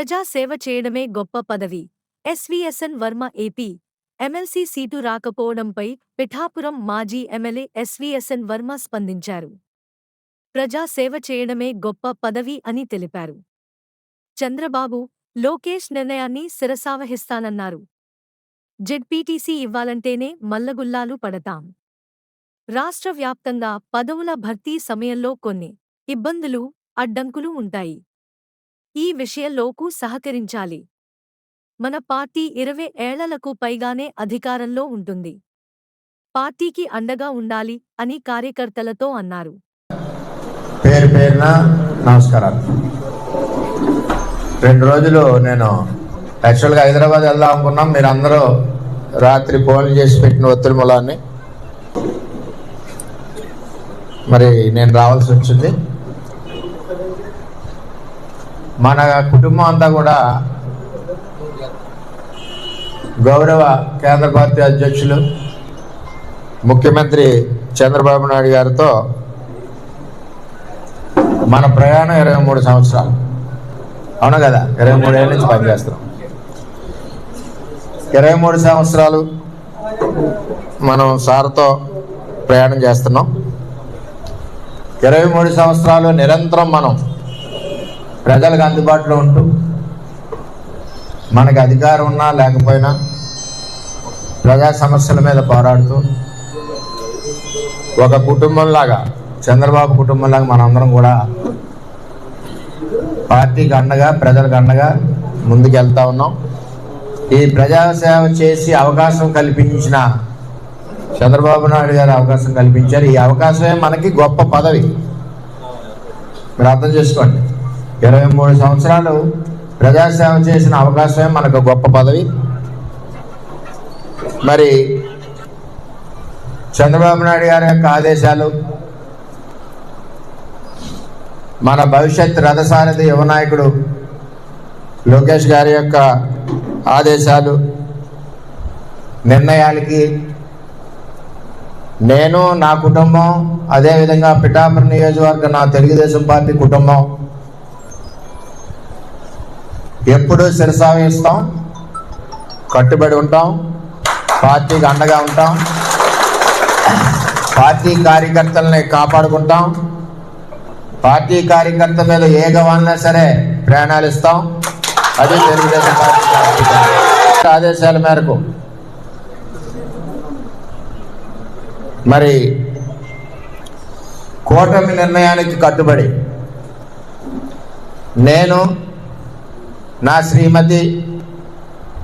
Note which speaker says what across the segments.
Speaker 1: ప్రజాసేవ చేయడమే గొప్ప పదవి. SVSN Varma AP. MLC seat రాకపోవడంపై Pithapuram మాజీ ఎమ్మెల్యే ఎస్వీఎస్ఎన్ వర్మ స్పందించారు. ప్రజాసేవ చేయడమే గొప్ప పదవి అని తెలిపారు. చంద్రబాబు లోకేష్ నిర్ణయాన్ని శిరసావహిస్తానన్నారు. జెడ్పీటీసీ ఇవ్వాలంటేనే మల్లగుల్లాలు పడతాం. రాష్ట్ర వ్యాప్తంగా పదవుల భర్తీ సమయంలో కొన్ని ఇబ్బందులు అడ్డంకులు ఉంటాయి. ఈ విషయంలోకు సహకరించాలి. మన పార్టీ ఇరవై ఏళ్ళకు పైగానే అధికారంలో ఉంటుంది. పార్టీకి అండగా ఉండాలి అని కార్యకర్తలతో అన్నారు.
Speaker 2: పేరు పేరున నమస్కారాలు. రెండు రోజులు నేను యాక్చువల్గా హైదరాబాద్ వెళ్దాం అనుకున్నాం. మీరు అందరూ రాత్రి ఫోన్లు చేసి పెట్టిన ఒత్తిడి మూలాన్ని. మరి నేను రావాల్సి వచ్చింది. మన కుటుంబం అంతా కూడా గౌరవ కేంద్ర పార్టీ అధ్యక్షులు ముఖ్యమంత్రి చంద్రబాబు నాయుడు గారితో మన ప్రయాణం ఇరవై మూడు సంవత్సరాలు. అవును కదా? ఇరవై మూడు ఏళ్ళ నుంచి పనిచేస్తున్నాం. ఇరవై మూడు సంవత్సరాలు మనం సార్తో ప్రయాణం చేస్తున్నాం. ఇరవై మూడు సంవత్సరాలు నిరంతరం మనం ప్రజలకు అందుబాటులో ఉంటూ మనకు అధికారం ఉన్నా లేకపోయినా ప్రజా సమస్యల మీద పోరాడుతూ ఒక కుటుంబంలాగా చంద్రబాబు కుటుంబంలాగా మనందరం కూడా పార్టీకి అండగా ప్రజలకు అండగా ముందుకెళ్తా ఉన్నాం. ఈ ప్రజాసేవ చేసి అవకాశం కల్పించిన చంద్రబాబు నాయుడు గారు అవకాశం కల్పించారు. ఈ అవకాశమే మనకి గొప్ప పదవి. మీరు అర్థం చేసుకోండి. ఇరవై మూడు సంవత్సరాలు ప్రజాసేవ చేసిన అవకాశమే మనకు గొప్ప పదవి. మరి చంద్రబాబు నాయుడు గారి యొక్క ఆదేశాలు మన భవిష్యత్ రథసారథి యువ నాయకుడు లోకేష్ గారి యొక్క ఆదేశాలు నిర్ణయాలకి నేను నా కుటుంబం అదేవిధంగా పిఠాపురం నియోజకవర్గం నా తెలుగుదేశం పార్టీ కుటుంబం ఎప్పుడూ శిరసావేస్తాం కట్టుబడి ఉంటాం. పార్టీకి అండగా ఉంటాం. పార్టీ కార్యకర్తలని కాపాడుకుంటాం. పార్టీ కార్యకర్త మీద ఏ గవాలన్నా సరే ప్రయాణాలు ఇస్తాం. అది తెలుగుదేశం పార్టీ ఆదేశాల మేరకు. మరి కూటమి నిర్ణయానికి కట్టుబడి నేను నా శ్రీమతి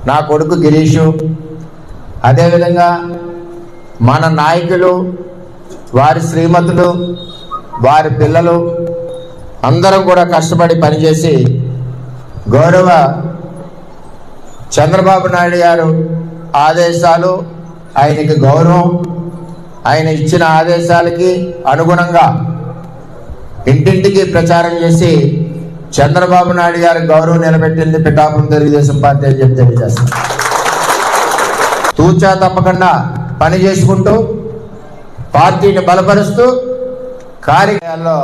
Speaker 2: నా కొడుకు గిరీషు అదేవిధంగా మన నాయకులు వారి శ్రీమతులు వారి పిల్లలు అందరం కూడా కష్టపడి పనిచేసి గౌరవ చంద్రబాబు నాయుడు గారు ఆదేశాలు ఆయనకి గౌరవం ఆయన ఇచ్చిన ఆదేశాలకి అనుగుణంగా ఇంటింటికి ప్రచారం చేసి చంద్రబాబు నాయుడు గారి గౌరవం నిలబెట్టింది పిఠాపురం తెలుగుదేశం పార్టీ అని చెప్పి తెలియజేస్తాం తూచా తప్పకుండా పని చేసుకుంటూ పార్టీని బలపరుస్తూ కార్యాలయాల్లో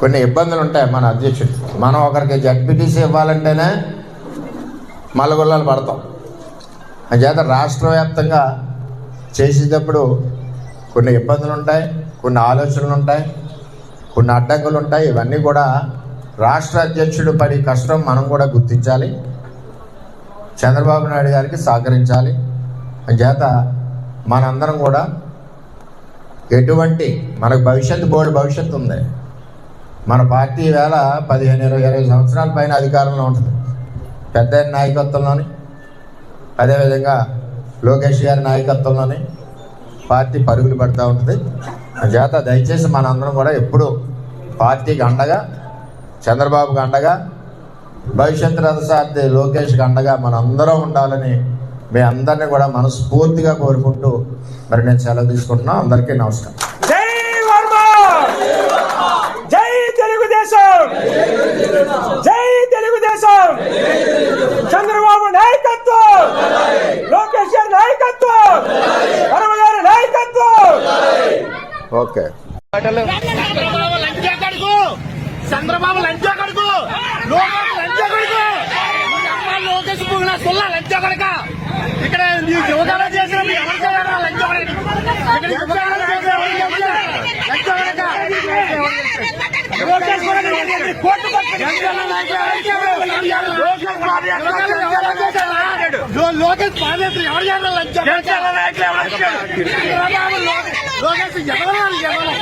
Speaker 2: కొన్ని ఇబ్బందులు ఉంటాయి మన అధ్యక్షుడు మనం ఒకరికి జడ్పీటీసీ ఇవ్వాలంటేనే మలగొల్లాలు పడతాం. అంచేత రాష్ట్ర వ్యాప్తంగా చేసేటప్పుడు కొన్ని ఇబ్బందులు ఉంటాయి కొన్ని ఆలోచనలు ఉంటాయి కొన్ని అడ్డంకులు ఉంటాయి. ఇవన్నీ కూడా రాష్ట్ర అధ్యక్షుడు పడి కష్టం మనం కూడా గుర్తించాలి. చంద్రబాబు నాయుడు గారికి సహకరించాలి. అంచేత మనందరం కూడా ఎటువంటి మనకు భవిష్యత్తు బోర్డు భవిష్యత్తు ఉంది. మన పార్టీ వేళ పదిహేను ఇరవై ఇరవై సంవత్సరాల పైన అధికారంలో ఉంటుంది. పెద్ద నాయకత్వంలోని అదేవిధంగా లోకేష్ గారి నాయకత్వంలోని పార్టీ పరుగులు పడుతూ ఉంటుంది. చేత దయచేసి మనందరం కూడా ఎప్పుడు పార్టీకి అండగా చంద్రబాబుకి అండగా భవిష్యత్ రథసార్థి లోకేష్కి అండగా మనందరం ఉండాలని మీ అందరినీ కూడా మనస్ఫూర్తిగా కోరుకుంటూ మరి నేను సెలవు తీసుకుంటున్నా. అందరికీ నమస్కారం.
Speaker 3: జై వర్మ జై జై తెలుగుదేశం
Speaker 2: ఓకే
Speaker 4: చంద్రబాబు లంచా కొడుకు లంచా కొడుకు లోకేష్ పొగిన సొల్ల లంచా కడక ఇక్కడ నీ యువకాలు చేసిన లంచా కొడక
Speaker 3: కోర్టు
Speaker 4: లోకేష్ పాదయాత్ర ఎవరు చేయాలి లంచ
Speaker 3: జనసేన నాయకులు ఎవరు వచ్చారు?
Speaker 4: లోకేష్ ఎవరు ఎవరు